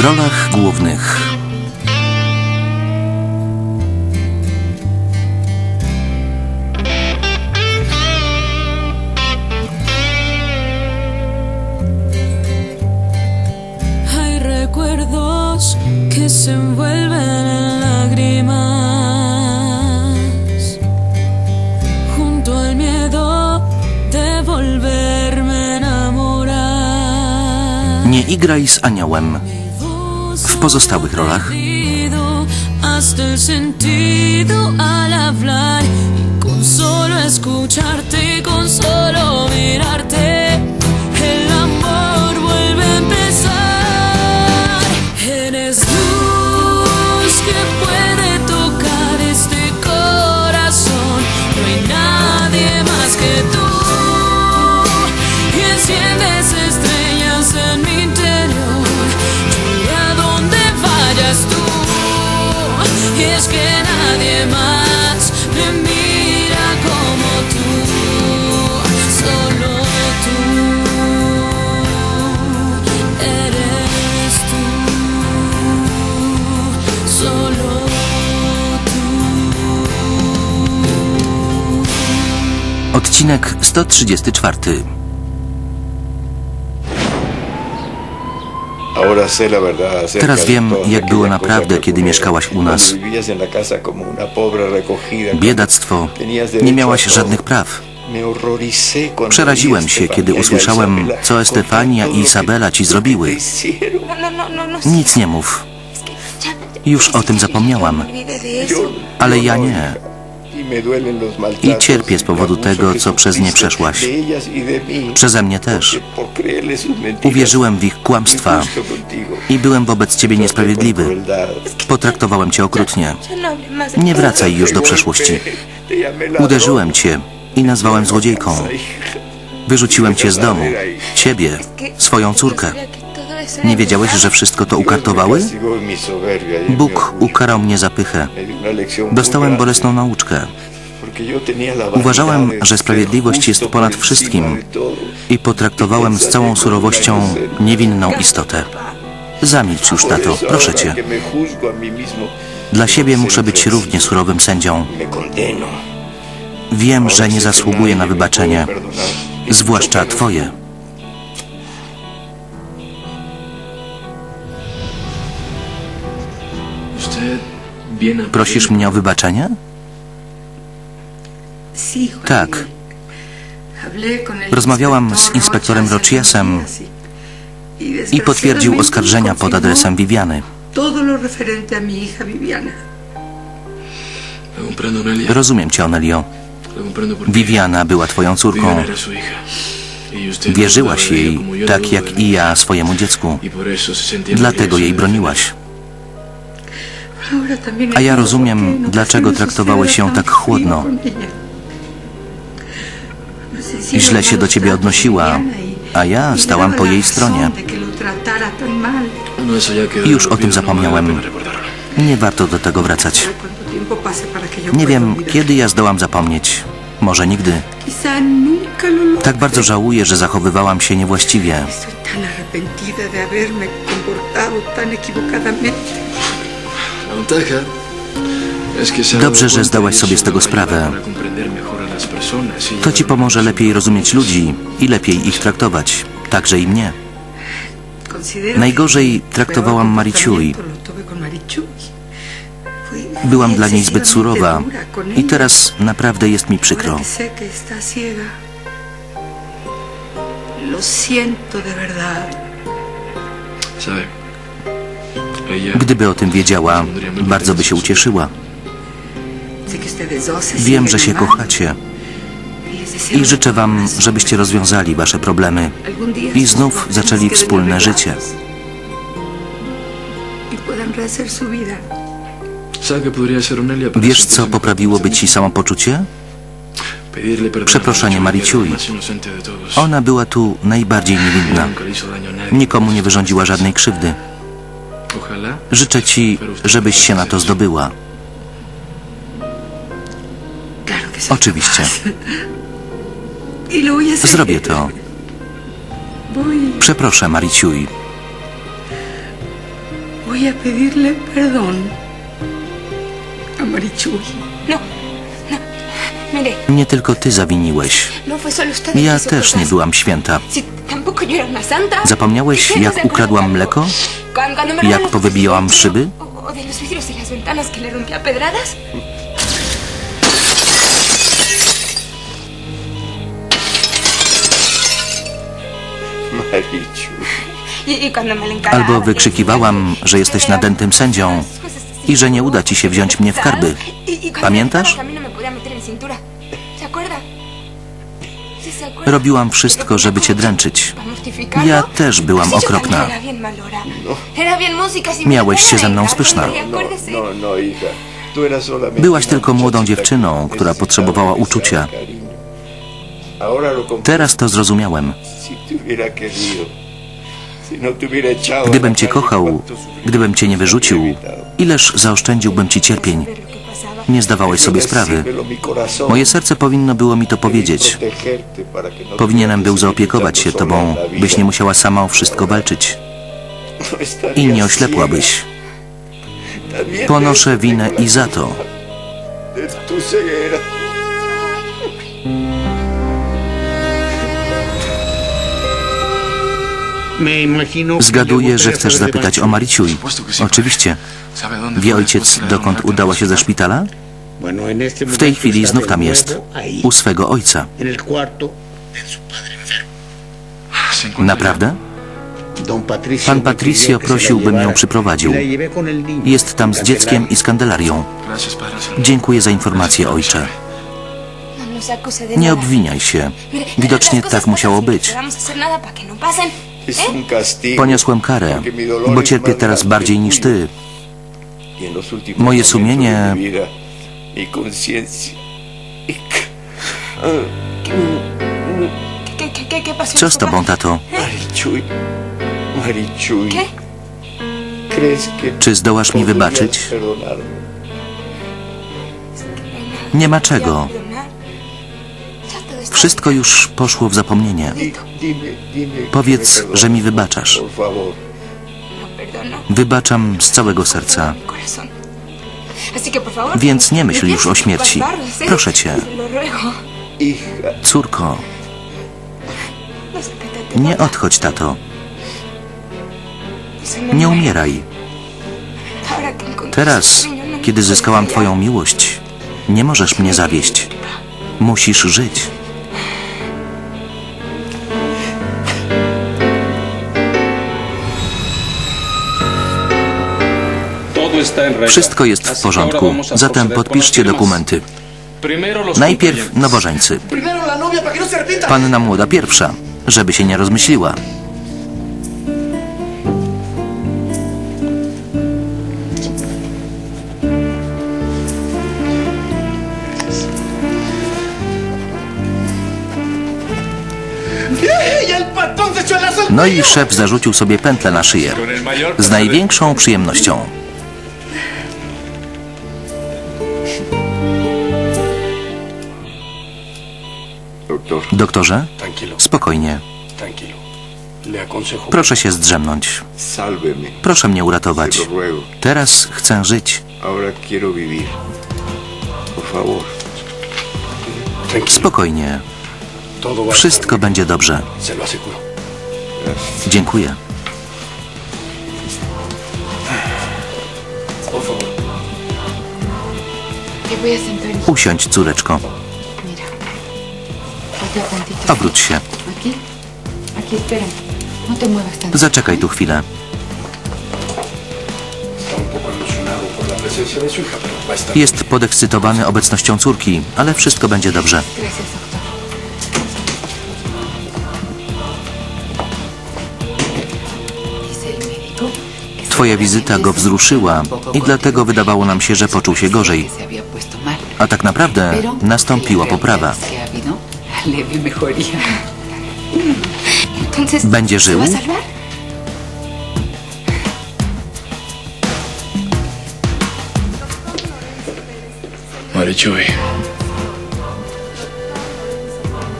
W rolach głównych que se envuelven en lágrimas, junto al miedo de volverme a enamorar. Nie igraj z aniołem. Pozostałych rolach? hasta el sentido al hablar y con solo escucharte Odcinek 134 Teraz wiem, jak było naprawdę, kiedy mieszkałaś u nas. Biedactwo. Nie miałaś żadnych praw. Przeraziłem się, kiedy usłyszałem, co Estefania i Isabela ci zrobiły. Nic nie mów. Już o tym zapomniałam. Ale ja nie. I cierpię z powodu tego, co przez nie przeszłaś. Przeze mnie też. Uwierzyłem w ich kłamstwa i byłem wobec ciebie niesprawiedliwy. Potraktowałem cię okrutnie. Nie wracaj już do przeszłości. Uderzyłem cię i nazwałem złodziejką. Wyrzuciłem cię z domu. Ciebie, swoją córkę. Nie wiedziałeś, że wszystko to ukartowały? Bóg ukarał mnie za pychę. Dostałem bolesną nauczkę. Uważałem, że sprawiedliwość jest ponad wszystkim i potraktowałem z całą surowością niewinną istotę. Zamilcz już, tato, proszę cię. Dla siebie muszę być równie surowym sędzią. Wiem, że nie zasługuję na wybaczenie, zwłaszcza twoje. Prosisz mnie o wybaczenie? Tak. Rozmawiałam z inspektorem Rochiesem i potwierdził oskarżenia pod adresem Viviany. Rozumiem cię, Onelio. Viviana była twoją córką. Wierzyłaś jej, tak jak i ja swojemu dziecku. Dlatego jej broniłaś. A ja rozumiem, dlaczego traktowałeś ją tak chłodno. Źle się do ciebie odnosiła, a ja stałam po jej stronie. Już o tym zapomniałem. Nie warto do tego wracać. Nie wiem, kiedy ja zdołam zapomnieć. Może nigdy. Tak bardzo żałuję, że zachowywałam się niewłaściwie. Dobrze, że zdałaś sobie z tego sprawę. To ci pomoże lepiej rozumieć ludzi i lepiej ich traktować, także i mnie. Najgorzej traktowałam Mariciui. Byłam dla niej zbyt surowa i teraz naprawdę jest mi przykro. Gdyby o tym wiedziała, bardzo by się ucieszyła. Wiem, że się kochacie i życzę wam, żebyście rozwiązali wasze problemy i znów zaczęli wspólne życie. Wiesz, co poprawiłoby ci samopoczucie? Przeproszenie Mariciui. Ona była tu najbardziej niewinna. Nikomu nie wyrządziła żadnej krzywdy. Życzę ci, żebyś się na to zdobyła. Oczywiście. Zrobię to. Przeproszę, Mariciui. voy a pedirle perdón a Marichuy. No, no. Nie tylko ty zawiniłeś. no Ja też nie byłam święta. Zapomniałeś, ¿Qué jak ukradłam mleko? Jak powybijałam szyby? Albo wykrzykiwałam, że jesteś "Era nadętym sędzią i że nie uda ci się wziąć mnie w karby. Y- y Pamiętasz? no. Robiłam wszystko, żeby cię dręczyć. Ja też byłam okropna. Miałeś się ze mną encargaba, spyszna. No, no, Byłaś tylko młodą dziewczyną, która potrzebowała uczucia. Teraz to zrozumiałem. No Gdybym cię kochał, gdybym cię nie wyrzucił, ileż zaoszczędziłbym ci cierpień. Nie zdawałeś sobie sprawy. Moje serce powinno było mi to powiedzieć. Powinienem był zaopiekować się tobą, byś nie musiała sama o wszystko walczyć. I nie oślepłabyś. Ponoszę winę i za to. Zgaduję, że chcesz zapytać o Mariciuj. Oczywiście. Wie ojciec, dokąd udała się ze szpitala? W tej chwili znów tam jest. U swego ojca. Naprawdę? Pan Patricio prosił, bym ją przyprowadził. Jest tam z dzieckiem i z kandelarią. Dziękuję za informację, ojcze. Nie obwiniaj się. Widocznie tak musiało być. ¿Eh? Poniosłem karę, bo cierpię teraz bardziej niż ty. Y Moje sumienie-. Co z tobą, tato? Marichuy. Marichuy. ¿Qué? ¿Crees que Czy zdołasz mi wybaczyć? Nie ma czego. Wszystko już poszło w zapomnienie. Powiedz, że mi wybaczasz. Wybaczam z całego serca. Więc nie myśl już o śmierci. Proszę cię. Córko, nie odchodź, tato. Nie umieraj. Teraz, kiedy zyskałam. Twoją miłość, nie możesz mnie zawieść. Musisz żyć. Wszystko jest w porządku, zatem podpiszcie dokumenty. Najpierw nowożeńcy. Panna młoda pierwsza, żeby się nie rozmyśliła. No i szef zarzucił sobie pętlę na szyję. Z największą przyjemnością. Doktorze, spokojnie. Proszę się zdrzemnąć. Proszę mnie uratować. Teraz chcę żyć. Spokojnie. Wszystko będzie dobrze. Dziękuję. Usiądź, córeczko. Obróć się. No. Zaczekaj tu chwilę. Jest podekscytowany obecnością córki, ale wszystko będzie dobrze. Twoja wizyta go wzruszyła i dlatego wydawało nam się, że poczuł się gorzej. A tak naprawdę nastąpiła poprawa. Będzie ¿se żył? va a salvar? Marichuy,